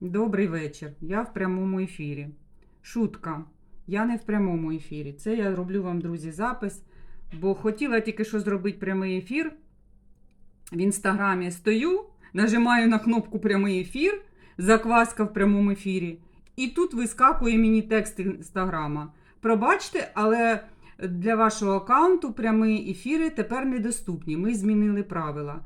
Добрий вечір. Я в прямому ефірі. Шутка. Я не в прямому ефірі. Це я роблю вам, друзі, запис. Бо хотіла тільки що зробити прямий ефір. В інстаграмі стою, нажимаю на кнопку прямий ефір, закваска в прямому ефірі. І тут вискакує мені текст інстаграма. Пробачте, але для вашого аккаунту прямі ефіри тепер недоступні. Ми змінили правила.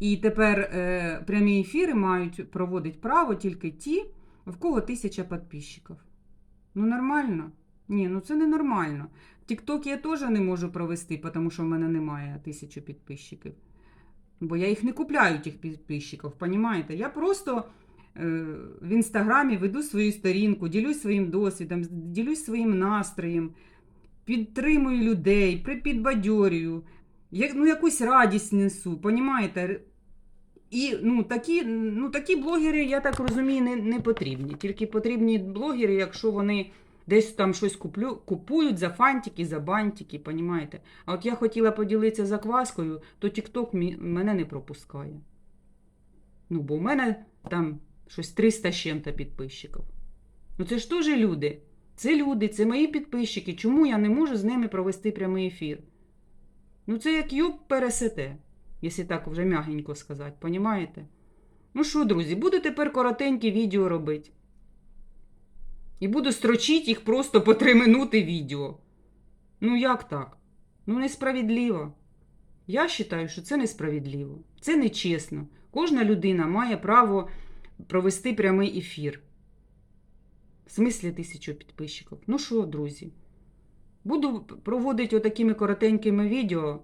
І тепер е, прямі ефіри мають проводити право тільки ті, в кого тисяча підписчиків. Ну, нормально? Ні, ну це не нормально. Тікток я теж не можу провести, тому що в мене немає тисячі підписчиків. Бо я їх не купляю, тих підписчиків, понімаєте? Я просто е, в інстаграмі веду свою сторінку, ділюсь своїм досвідом, ділюсь своїм настроєм, підтримую людей, при- підбадьорюю, я, ну, якусь радість несу, понімаєте? І ну, такі, ну, такі блогери, я так розумію, не, не потрібні. Тільки потрібні блогери, якщо вони десь там щось куплю, купують за фантики, за бантики, понімаєте? А от я хотіла поділитися закваскою, то TikTok мене не пропускає. Ну, бо в мене там щось 300 з чим-то підписчиків. Ну це ж теж люди. Це люди, це мої підписчики. Чому я не можу з ними провести прямий ефір? Ну, це як юб пересете, якщо так вже м'ягенько сказати, понімаєте? Ну що, друзі, буду тепер коротенькі відео робити. І буду строчити їх просто по три минути відео. Ну як так? Ну несправедливо. Я вважаю, що це несправедливо. Це нечесно. Кожна людина має право провести прямий ефір. В смислі тисячу підписчиків. Ну що, друзі? Буду проводити отакими коротенькими відео.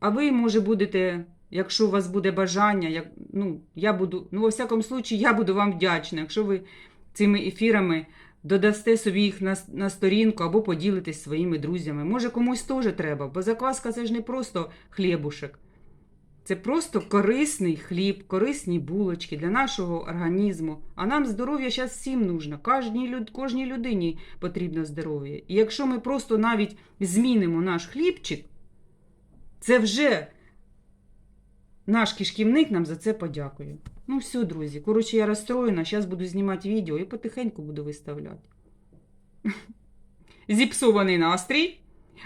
А ви, може, будете, якщо у вас буде бажання, як, ну, я буду, ну, во всякому случаю, я буду вам вдячна, якщо ви цими ефірами додасте собі їх на, на сторінку або поділитесь своїми друзями. Може, комусь теж треба, бо закваска це ж не просто хлібушек. Це просто корисний хліб, корисні булочки для нашого організму. А нам здоров'я зараз всім нужно. Кожній, кожній людині потрібно здоров'я. І якщо ми просто навіть змінимо наш хлібчик, це вже наш кишківник нам за це подякує. Ну, все, друзі. Коротше, я розстроєна, зараз буду знімати відео і потихеньку буду виставляти. Зіпсований настрій,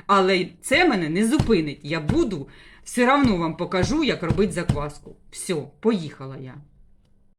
але це мене не зупинить. Я буду все одно вам покажу, як робити закваску. Все, поїхала я.